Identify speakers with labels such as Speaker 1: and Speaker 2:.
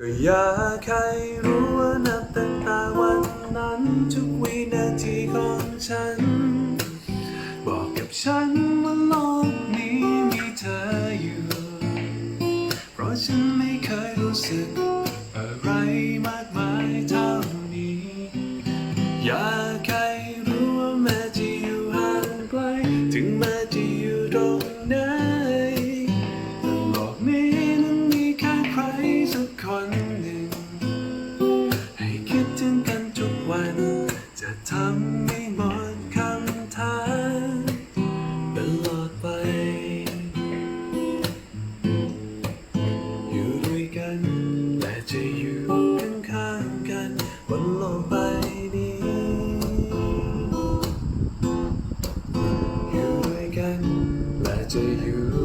Speaker 1: ก็อยากให้รู้ว่านับตั้งแต่วันนั้น ทุกวินาทีของฉัน บอกกับฉันว่าโลกนี้มีเธออยู่ เพราะฉันไม่เคยรู้สึกอะไรมากมายเท่านี้ อยากให้รู้ว่าแม้จะอยู่ห่างไกลถึงแม้ จะทำให้หมดคำถามตลอดไป อยู่ด้วยกัน และจะอยู่ข้างๆกันบนโลกใบนี้ อยู่ด้วยกัน และจะอยู่